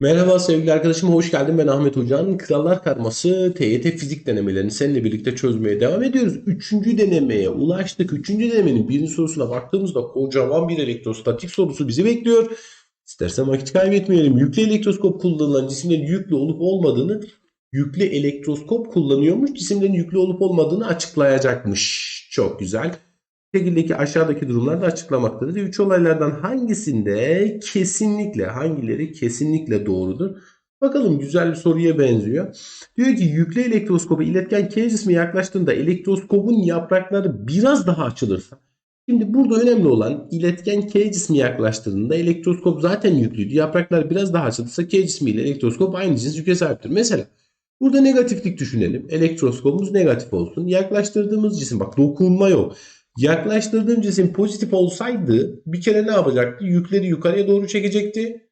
Merhaba sevgili arkadaşım, hoş geldin. Ben Ahmet Hoca'nın Krallar Karması TYT fizik denemelerini seninle birlikte çözmeye devam ediyoruz. Üçüncü denemeye ulaştık. Üçüncü denemenin birinci sorusuna baktığımızda kocaman bir elektrostatik sorusu bizi bekliyor. İstersen vakit kaybetmeyelim. Yüklü elektroskop kullanılan cisimlerin yüklü olup olmadığını, yüklü elektroskop kullanıyormuş, cisimlerin yüklü olup olmadığını açıklayacakmış. Çok güzel şekildeki aşağıdaki durumlar da açıklamaktadır. Üç olaylardan hangisinde kesinlikle hangileri kesinlikle doğrudur? Bakalım güzel bir soruya benziyor. Diyor ki yüklü elektroskopa iletken K cismi yaklaştığında elektroskopun yaprakları biraz daha açılırsa. Şimdi burada önemli olan iletken K cismi yaklaştığında elektroskop zaten yüklüydü. Yapraklar biraz daha açılırsa K cismi ile elektroskop aynı cins yüke sahiptir. Mesela burada negatiflik düşünelim. Elektroskopumuz negatif olsun. Yaklaştırdığımız cisim bak dokunma yok. Yaklaştırdığım cisim pozitif olsaydı bir kere ne yapacaktı? Yükleri yukarıya doğru çekecekti.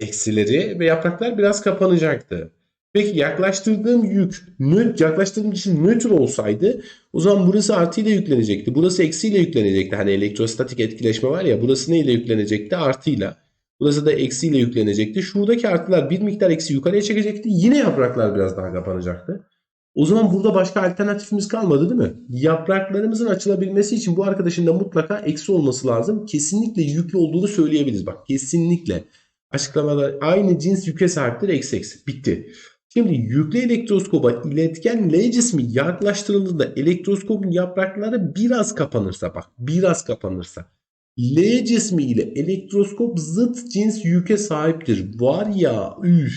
Eksileri ve yapraklar biraz kapanacaktı. Peki yaklaştırdığım yük, yaklaştırdığım cisim nötr olsaydı o zaman burası artıyla yüklenecekti. Burası eksiyle yüklenecekti. Hani elektrostatik etkileşme var ya burası neyle yüklenecekti? Artıyla. Burası da eksiyle yüklenecekti. Şuradaki artılar bir miktar eksi yukarıya çekecekti. Yine yapraklar biraz daha kapanacaktı. O zaman burada başka alternatifimiz kalmadı değil mi? Yapraklarımızın açılabilmesi için bu arkadaşın da mutlaka eksi olması lazım. Kesinlikle yüklü olduğunu söyleyebiliriz. Bak kesinlikle. Açıklamada aynı cins yüke sahiptir eksi eksi. Bitti. Şimdi yüklü elektroskoba iletken L cismi yaklaştırıldığında elektroskopun yaprakları biraz kapanırsa bak biraz kapanırsa L cismi ile elektroskop zıt cins yüke sahiptir. Var ya üf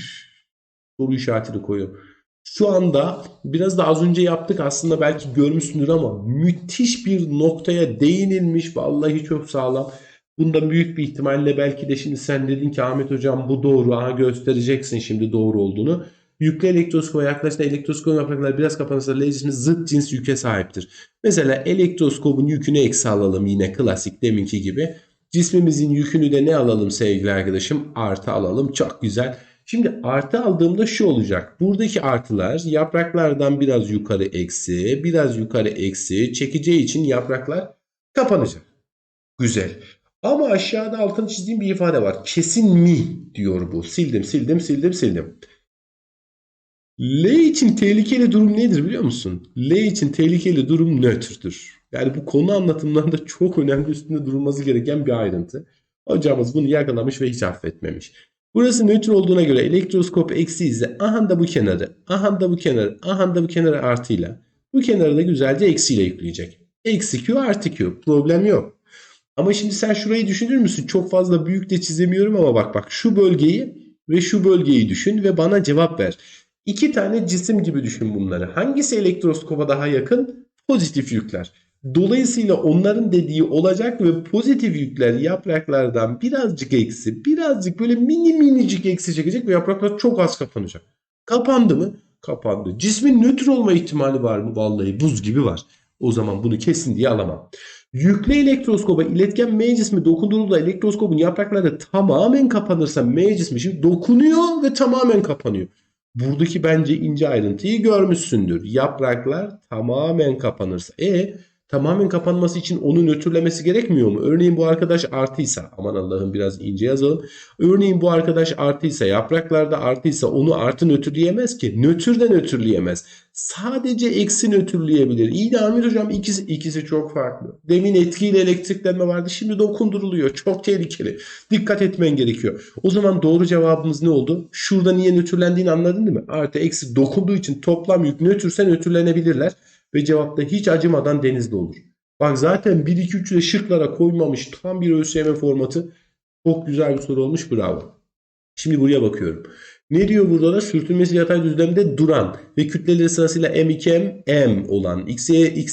soru işaretini koyuyorum. Şu anda biraz da az önce yaptık aslında belki görmüşsündür ama müthiş bir noktaya değinilmiş. Vallahi çok sağlam. Bunda büyük bir ihtimalle belki de şimdi sen dedin ki Ahmet hocam bu doğru. Aha göstereceksin şimdi doğru olduğunu. Yüklü elektroskopa yaklaştığında elektroskopun yaprakları biraz kapanırsa L cismi zıt cins yüke sahiptir. Mesela elektroskopun yükünü eksi alalım yine klasik deminki gibi. Cismimizin yükünü de ne alalım sevgili arkadaşım? Artı alalım. Çok güzel. Şimdi artı aldığımda şu olacak. Buradaki artılar yapraklardan biraz yukarı eksi, biraz yukarı eksi çekeceği için yapraklar kapanacak. Güzel. Ama aşağıda altını çizdiğim bir ifade var. Kesin mi diyor bu. Sildim, sildim, sildim, sildim. L için tehlikeli durum nedir biliyor musun? L için tehlikeli durum nötrdür. Yani bu konu anlatımlarında çok önemli üstünde durulması gereken bir ayrıntı. Hocamız bunu yakalamış ve hiç affetmemiş. Burası nötr olduğuna göre elektroskop eksi ise aha da bu kenarı, aha da bu kenarı, aha da bu kenarı artıyla. Bu kenarı da güzelce eksiyle yükleyecek. Eksi Q artı Q. Problem yok. Ama şimdi sen şurayı düşünür müsün? Çok fazla büyük de çizemiyorum ama bak bak şu bölgeyi ve şu bölgeyi düşün ve bana cevap ver. İki tane cisim gibi düşün bunları. Hangisi elektroskopa daha yakın? Pozitif yükler. Dolayısıyla onların dediği olacak ve pozitif yükler yapraklardan birazcık eksi, birazcık böyle mini minicik eksi çekecek ve yapraklar çok az kapanacak. Kapandı mı? Kapandı. Cismin nötr olma ihtimali var mı? Vallahi buz gibi var. O zaman bunu kesin diye alamam. Yüklü elektroskoba iletken M cismi dokundurulduğunda elektroskopun yaprakları tamamen kapanırsa M cismi şimdi dokunuyor ve tamamen kapanıyor. Buradaki bence ince ayrıntıyı görmüşsündür. Yapraklar tamamen kapanırsa. E tamamen kapanması için onu nötrlemesi gerekmiyor mu? Örneğin bu arkadaş artıysa aman Allah'ım biraz ince yazalım. Örneğin bu arkadaş artıysa yapraklarda artıysa onu artı nötrleyemez ki. Nötr de nötrleyemez. Sadece eksi nötrleyebilir. İyi de Amir hocam ikisi, ikisi çok farklı. Demin etkiyle elektriklenme vardı. Şimdi dokunduruluyor. Çok tehlikeli. Dikkat etmen gerekiyor. O zaman doğru cevabımız ne oldu? Şurada niye nötrlendiğini anladın değil mi? Artı eksi dokunduğu için toplam yük nötrse nötrlenebilirler ve cevapta hiç acımadan denizde olur. Bak zaten 1 2 3'ü de şıklara koymamış tam bir ÖSYM formatı. Çok güzel bir soru olmuş bravo. Şimdi buraya bakıyorum. Ne diyor burada da? Sürtünmesi yatay düzlemde duran ve kütleleri sırasıyla M2M, M olan X,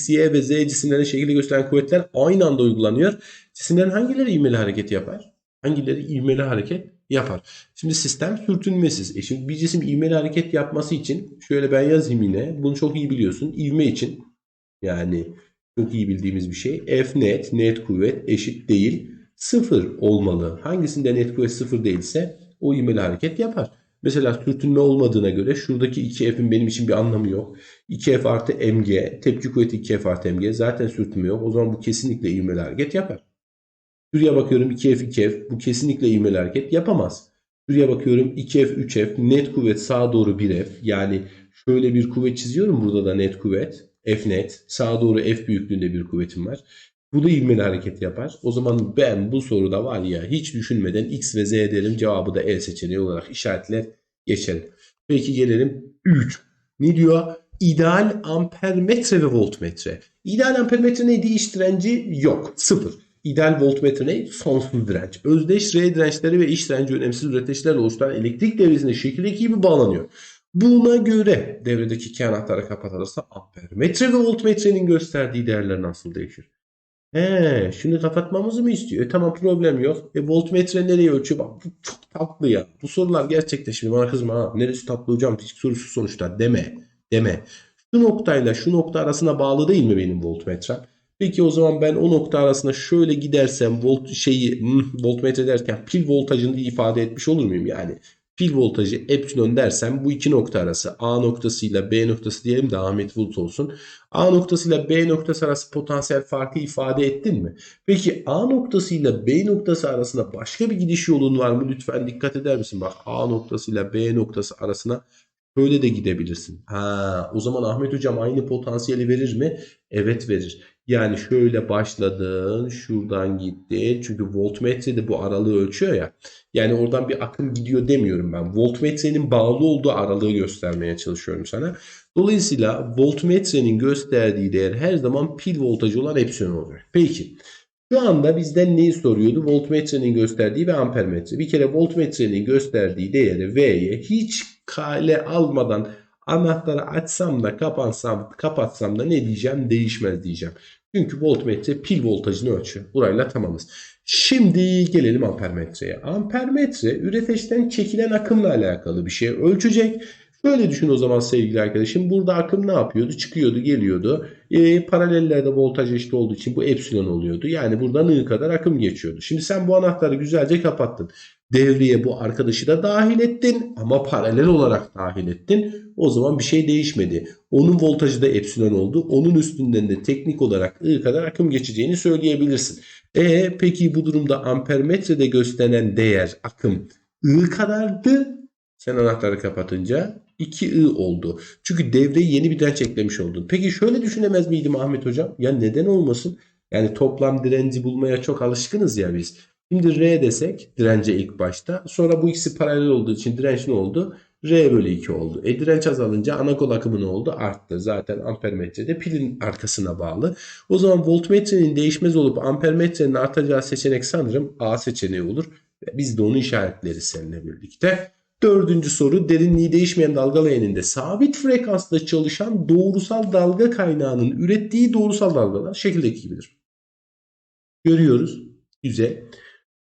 Y ve Z cisimlerine şekilde gösteren kuvvetler aynı anda uygulanıyor. Cisimlerin hangileri ivmeli hareket yapar? Hangileri ivmeli hareket yapar? Şimdi sistem sürtünmesiz. E şimdi bir cisim ivmeli hareket yapması için şöyle ben yazayım yine. Bunu çok iyi biliyorsun. İvme için yani çok iyi bildiğimiz bir şey. F net, net kuvvet eşit değil. Sıfır olmalı. Hangisinde net kuvvet sıfır değilse o ivmeli hareket yapar. Mesela sürtünme olmadığına göre şuradaki 2F'in benim için bir anlamı yok. 2F artı mg, tepki kuvveti 2F artı mg zaten sürtünme yok. O zaman bu kesinlikle ivmeli hareket yapar. Şuraya bakıyorum 2F 2F bu kesinlikle ivmeli hareket yapamaz. Şuraya bakıyorum 2F 3F net kuvvet sağa doğru 1F yani şöyle bir kuvvet çiziyorum burada da net kuvvet F net sağa doğru F büyüklüğünde bir kuvvetim var. Bu da ivmeli hareket yapar. O zaman ben bu soruda var ya hiç düşünmeden X ve Z derim cevabı da E seçeneği olarak işaretler geçelim. Peki gelelim 3. Ne diyor? İdeal ampermetre ve voltmetre. İdeal ampermetre neydi? İç direnci yok. Sıfır. İdeal voltmetre ne? Sonsuz direnç. Özdeş R dirençleri ve iç direnci önemsiz üreteçlerle oluşturan elektrik devresine şekildeki gibi bağlanıyor. Buna göre devredeki iki anahtarı kapatılırsa ampermetre ve voltmetrenin gösterdiği değerler nasıl değişir? He, şimdi kapatmamızı mı istiyor? E tamam problem yok. E voltmetre nereye ölçüyor? Bak bu çok tatlı ya. Bu sorular gerçekten şimdi bana kızma ha. Neresi tatlı hocam? Fizik sorusu sonuçta deme. Deme. Şu noktayla şu nokta arasına bağlı değil mi benim voltmetrem? Peki o zaman ben o nokta arasına şöyle gidersem volt şeyi hmm, voltmetre derken pil voltajını ifade etmiş olur muyum yani? Pil voltajı epsilon dersem bu iki nokta arası A noktasıyla B noktası diyelim de Ahmet Bulut olsun. A noktasıyla B noktası arası potansiyel farkı ifade ettin mi? Peki A noktasıyla B noktası arasında başka bir gidiş yolun var mı? Lütfen dikkat eder misin? Bak A noktasıyla B noktası arasına Böyle de gidebilirsin. Ha, o zaman Ahmet hocam aynı potansiyeli verir mi? Evet verir. Yani şöyle başladın, şuradan gittin. Çünkü voltmetre de bu aralığı ölçüyor ya. Yani oradan bir akım gidiyor demiyorum ben. Voltmetrenin bağlı olduğu aralığı göstermeye çalışıyorum sana. Dolayısıyla voltmetrenin gösterdiği değer her zaman pil voltajı olan epsilon oluyor. Peki. Şu anda bizden neyi soruyordu? Voltmetrenin gösterdiği ve ampermetre. Bir kere voltmetrenin gösterdiği değeri V'ye hiç kale almadan anahtarı açsam da kapansam, kapatsam da ne diyeceğim? Değişmez diyeceğim. Çünkü voltmetre pil voltajını ölçüyor. Burayla tamamız. Şimdi gelelim ampermetreye. Ampermetre üreteçten çekilen akımla alakalı bir şey ölçecek. Şöyle düşün o zaman sevgili arkadaşım. Burada akım ne yapıyordu? Çıkıyordu, geliyordu. E, paralellerde voltaj eşit olduğu için bu epsilon oluyordu. Yani buradan I kadar akım geçiyordu. Şimdi sen bu anahtarı güzelce kapattın. Devreye bu arkadaşı da dahil ettin ama paralel olarak dahil ettin. O zaman bir şey değişmedi. Onun voltajı da epsilon oldu. Onun üstünden de teknik olarak I kadar akım geçeceğini söyleyebilirsin. E peki bu durumda ampermetrede gösterilen değer akım I kadardı. Sen anahtarı kapatınca 2I oldu. Çünkü devreye yeni bir direnç eklemiş oldun. Peki şöyle düşünemez miydim Ahmet Hocam? Ya neden olmasın? Yani toplam direnci bulmaya çok alışkınız ya biz. Şimdi R desek dirence ilk başta. Sonra bu ikisi paralel olduğu için direnç ne oldu? R bölü 2 oldu. E direnç azalınca ana kol akımı ne oldu? Arttı. Zaten ampermetrede pilin arkasına bağlı. O zaman voltmetrenin değişmez olup ampermetrenin artacağı seçenek sanırım A seçeneği olur. Biz de onu işaretleriz seninle birlikte. Dördüncü soru derinliği değişmeyen dalga leğeninde sabit frekansla çalışan doğrusal dalga kaynağının ürettiği doğrusal dalgalar şekildeki gibidir. Görüyoruz. Güzel.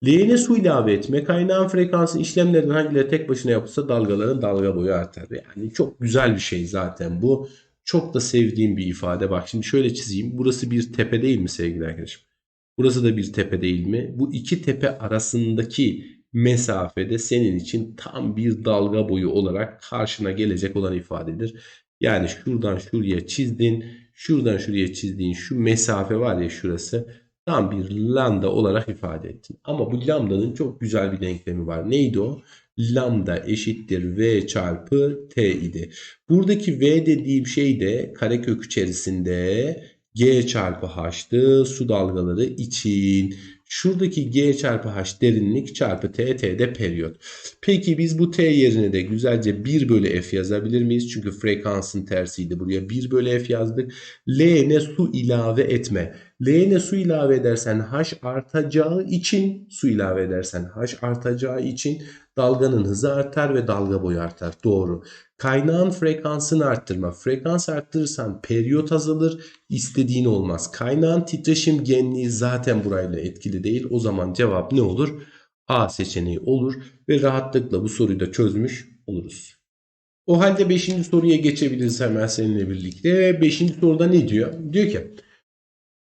Leğene su ilave etme kaynağın frekansı işlemlerden hangileri tek başına yapılsa dalgaların dalga boyu artar. Yani çok güzel bir şey zaten bu. Çok da sevdiğim bir ifade. Bak şimdi şöyle çizeyim. Burası bir tepe değil mi sevgili arkadaşım? Burası da bir tepe değil mi? Bu iki tepe arasındaki mesafede senin için tam bir dalga boyu olarak karşına gelecek olan ifadedir. Yani şuradan şuraya çizdin, şuradan şuraya çizdiğin şu mesafe var ya şurası tam bir lambda olarak ifade ettin. Ama bu lambdanın çok güzel bir denklemi var. Neydi o? Lambda eşittir V çarpı T idi. Buradaki V dediğim şey de karekök içerisinde G çarpı H'tı su dalgaları için. Şuradaki G çarpı H derinlik çarpı T, T de periyot. Peki biz bu T yerine de güzelce 1 bölü F yazabilir miyiz? Çünkü frekansın tersiydi. Buraya 1 bölü F yazdık. L'ne su ilave etme. L'ne su ilave edersen H artacağı için su ilave edersen H artacağı için dalganın hızı artar ve dalga boyu artar. Doğru. Kaynağın frekansını arttırma. Frekans arttırırsan periyot azalır. İstediğin olmaz. Kaynağın titreşim genliği zaten burayla etkili değil. O zaman cevap ne olur? A seçeneği olur ve rahatlıkla bu soruyu da çözmüş oluruz. O halde 5. soruya geçebiliriz hemen seninle birlikte. 5. soruda ne diyor? Diyor ki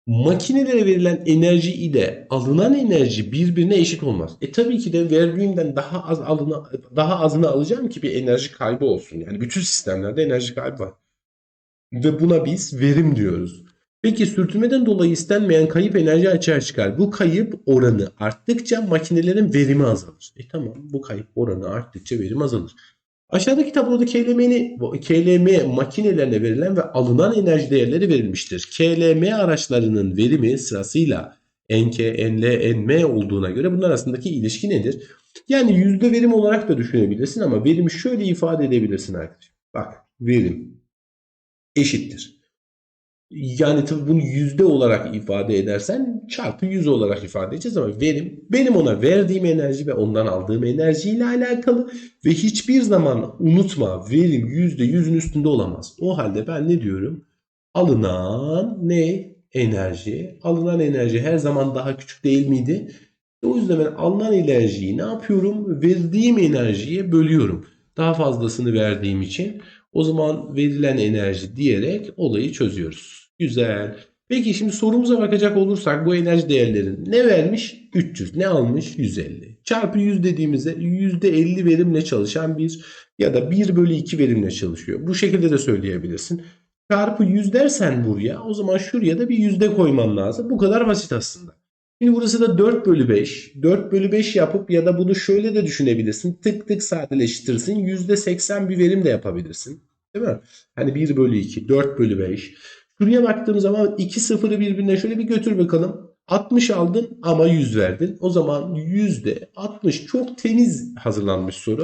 makinelere verilen enerji ile alınan enerji birbirine eşit olmaz. E tabii ki de verdiğimden daha az alına, daha azını alacağım ki bir enerji kaybı olsun. Yani bütün sistemlerde enerji kaybı var. Ve buna biz verim diyoruz. Peki sürtünmeden dolayı istenmeyen kayıp enerji açığa çıkar. Bu kayıp oranı arttıkça makinelerin verimi azalır. E tamam bu kayıp oranı arttıkça verim azalır. Aşağıdaki tabloda KLM'ni, KLM makinelerine verilen ve alınan enerji değerleri verilmiştir. KLM araçlarının verimi sırasıyla NK, NL, NM olduğuna göre bunlar arasındaki ilişki nedir? Yani yüzde verim olarak da düşünebilirsin ama verimi şöyle ifade edebilirsin arkadaşlar. Bak verim eşittir. Yani tabii bunu yüzde olarak ifade edersen çarpı yüz olarak ifade edeceğiz ama verim benim ona verdiğim enerji ve ondan aldığım enerjiyle alakalı ve hiçbir zaman unutma verim yüzde yüzün üstünde olamaz. O halde ben ne diyorum? Alınan ne? Enerji. Alınan enerji her zaman daha küçük değil miydi? O yüzden ben alınan enerjiyi ne yapıyorum? Verdiğim enerjiye bölüyorum. Daha fazlasını verdiğim için o zaman verilen enerji diyerek olayı çözüyoruz. Güzel. Peki şimdi sorumuza bakacak olursak bu enerji değerlerin ne vermiş? 300. Ne almış? 150. Çarpı 100 dediğimizde %50 verimle çalışan bir ya da 1 bölü 2 verimle çalışıyor. Bu şekilde de söyleyebilirsin. Çarpı 100 dersen buraya o zaman şuraya da bir yüzde koyman lazım. Bu kadar basit aslında. Şimdi burası da 4 bölü 5. 4 bölü 5 yapıp ya da bunu şöyle de düşünebilirsin. Tık tık sadeleştirsin. %80 bir verim de yapabilirsin. Değil mi? Hani 1 bölü 2, 4 bölü 5. Şuraya baktığım zaman iki sıfırı birbirine şöyle bir götür bakalım. 60 aldın ama 100 verdin. O zaman %60 çok temiz hazırlanmış soru.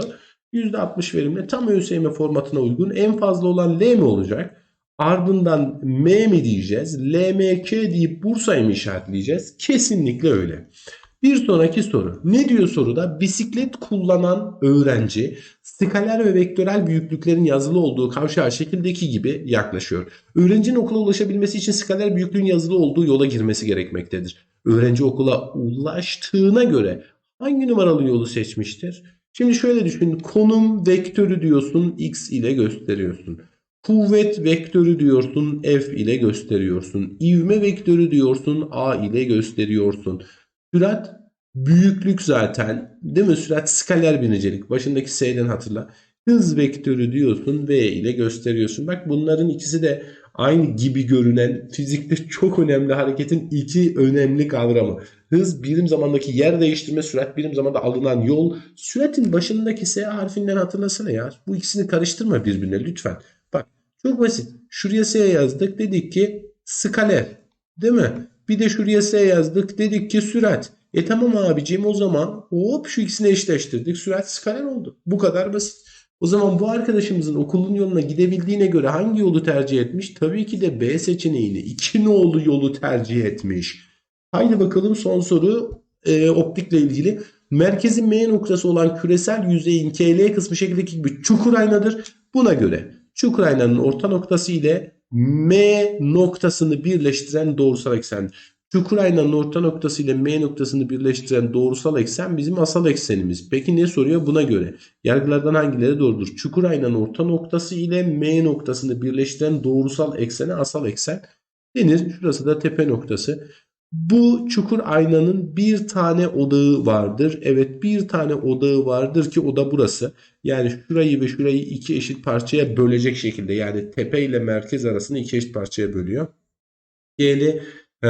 %60 verimle tam ÖSYM formatına uygun. En fazla olan L mi olacak? Ardından M mi diyeceğiz? LMK deyip Bursa'yı mı işaretleyeceğiz? Kesinlikle öyle. Bir sonraki soru. Ne diyor soruda? Bisiklet kullanan öğrenci skaler ve vektörel büyüklüklerin yazılı olduğu kavşağa şekildeki gibi yaklaşıyor. Öğrencinin okula ulaşabilmesi için skaler büyüklüğün yazılı olduğu yola girmesi gerekmektedir. Öğrenci okula ulaştığına göre hangi numaralı yolu seçmiştir? Şimdi şöyle düşün. Konum vektörü diyorsun x ile gösteriyorsun. Kuvvet vektörü diyorsun f ile gösteriyorsun. İvme vektörü diyorsun a ile gösteriyorsun. Sürat büyüklük zaten değil mi? Sürat skaler bir nicelik. Başındaki S'den hatırla. Hız vektörü diyorsun V ile gösteriyorsun. Bak bunların ikisi de aynı gibi görünen fizikte çok önemli hareketin iki önemli kavramı. Hız birim zamandaki yer değiştirme, sürat birim zamanda alınan yol. Süratin başındaki S harfinden hatırlasana ya. Bu ikisini karıştırma birbirine lütfen. Bak çok basit. Şuraya S yazdık dedik ki skaler değil mi? Bir de şuraya S yazdık. Dedik ki sürat. E tamam abicim o zaman hop şu ikisini eşleştirdik. Sürat skaler oldu. Bu kadar basit. O zaman bu arkadaşımızın okulun yoluna gidebildiğine göre hangi yolu tercih etmiş? Tabii ki de B seçeneğini. iki nolu yolu tercih etmiş. Haydi bakalım son soru e, optikle ilgili. Merkezin M noktası olan küresel yüzeyin KL kısmı şekildeki gibi çukur aynadır. Buna göre çukur aynanın orta noktası ile M noktasını birleştiren doğrusal eksen. Çukur aynanın orta noktası ile M noktasını birleştiren doğrusal eksen bizim asal eksenimiz. Peki ne soruyor? Buna göre yargılardan hangileri doğrudur? Çukur aynanın orta noktası ile M noktasını birleştiren doğrusal eksene asal eksen denir. Şurası da tepe noktası. Bu çukur aynanın bir tane odağı vardır. Evet bir tane odağı vardır ki o da burası. Yani şurayı ve şurayı iki eşit parçaya bölecek şekilde. Yani tepe ile merkez arasını iki eşit parçaya bölüyor. KL, he,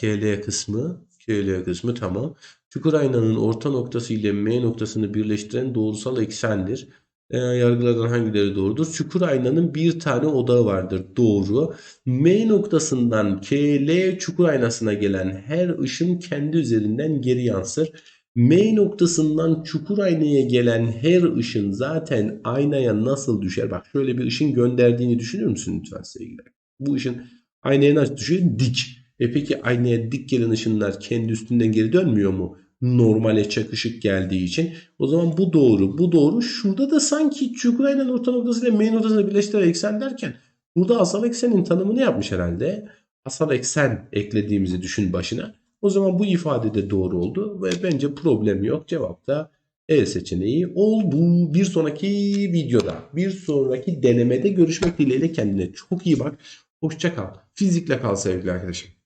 KL kısmı. KL kısmı tamam. Çukur aynanın orta noktası ile M noktasını birleştiren doğrusal eksendir. E, yargılardan hangileri doğrudur? Çukur aynanın bir tane odağı vardır. Doğru. M noktasından KL çukur aynasına gelen her ışın kendi üzerinden geri yansır. M noktasından çukur aynaya gelen her ışın zaten aynaya nasıl düşer? Bak şöyle bir ışın gönderdiğini düşünür müsün lütfen sevgiler? Bu ışın aynaya nasıl düşüyor? Dik. E peki aynaya dik gelen ışınlar kendi üstünden geri dönmüyor mu? Normale çakışık geldiği için. O zaman bu doğru. Bu doğru. Şurada da sanki çukurayla orta noktası ile M noktasını birleştiren eksen derken burada asal eksenin tanımını yapmış herhalde. Asal eksen eklediğimizi düşün başına. O zaman bu ifade de doğru oldu ve bence problem yok. Cevap da E seçeneği oldu. Bir sonraki videoda, bir sonraki denemede görüşmek dileğiyle kendine çok iyi bak. Hoşça kal. Fizikle kal sevgili arkadaşım.